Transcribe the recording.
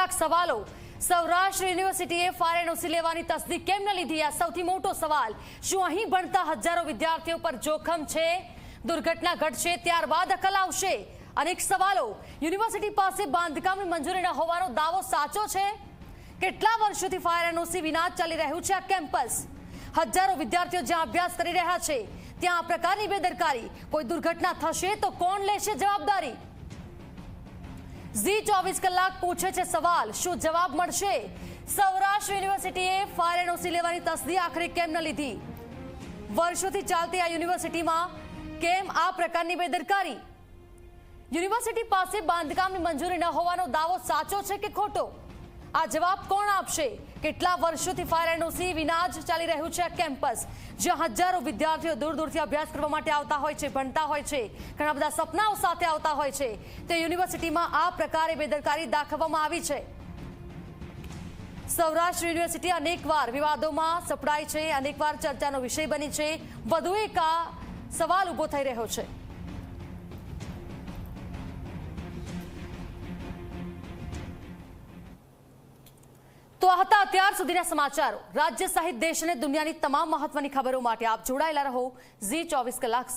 કેટલાક સવાલો. સૌરાષ્ટ્ર યુનિવર્સિટીએ ફાયર એનઓસી લેવાની તસદી કેમ ન લીધી? આ સૌથી મોટો સવાલ. શું અહીં ભણતા હજારો વિદ્યાર્થીઓ પર જોખમ છે? દુર્ઘટના ઘટશે ત્યારબાદ અકલ આવશે. અનેક સવાલો. યુનિવર્સિટી પાસે બાંધકામની મંજૂરી ન હોવાનો દાવો સાચો છે? કેટલા વર્ષોથી ફાયર એનઓસી વિના ચાલી રહ્યું છે આ કેમ્પસ? હજારો વિદ્યાર્થીઓ જ્યાં અભ્યાસ કરી રહ્યા છે, ત્યાં આ પ્રકારની બેદરકારી. કોઈ દુર્ઘટના થશે તો કોણ લેશે જવાબદારી? ઝી ચોવીસ કલાક પૂછે છે સવાલ, શું જવાબ મળશે? સૌરાષ્ટ્ર યુનિવર્સિટીએ ફાયર એનઓસી લેવાની તસદી આખરે કેમ ન લીધી? વર્ષોથી ચાલતી આ યુનિવર્સિટીમાં કેમ આ પ્રકારની બેદરકારી? યુનિવર્સિટી પાસે બાંધકામની મંજૂરી ન હોવાનો દાવો સાચો છે કે ખોટો? આ જવાબ કોણ આપશે? કેટલા વર્ષોથી ફાયર એનઓસી વિના જ ચાલી રહ્યું છે આ કેમ્પસ જ્યાં હજારો વિદ્યાર્થીઓ દૂર દૂરથી અભ્યાસ કરવા માટે આવતા હોય છે, ભણતા હોય છે, ઘણા બધા સપનાઓ સાથે આવતા હોય છે. તે યુનિવર્સિટીમાં આ પ્રકારે બેદરકારી દાખવવામાં આવી છે. સૌરાષ્ટ્ર યુનિવર્સિટી અનેકવાર વિવાદોમાં સપડાય છે, અનેકવાર ચર્ચાનો વિષય બની છે. વધુ એક આ સવાલ ઊભો થઈ રહ્યો છે. તો આ હતા અત્યાર સુધીના સમાચારો. રાજ્ય સહિત દેશ અને દુનિયાની તમામ મહત્વની ખબરો માટે આપ જોડાયેલા રહો. ઝી ચોવીસ કલાક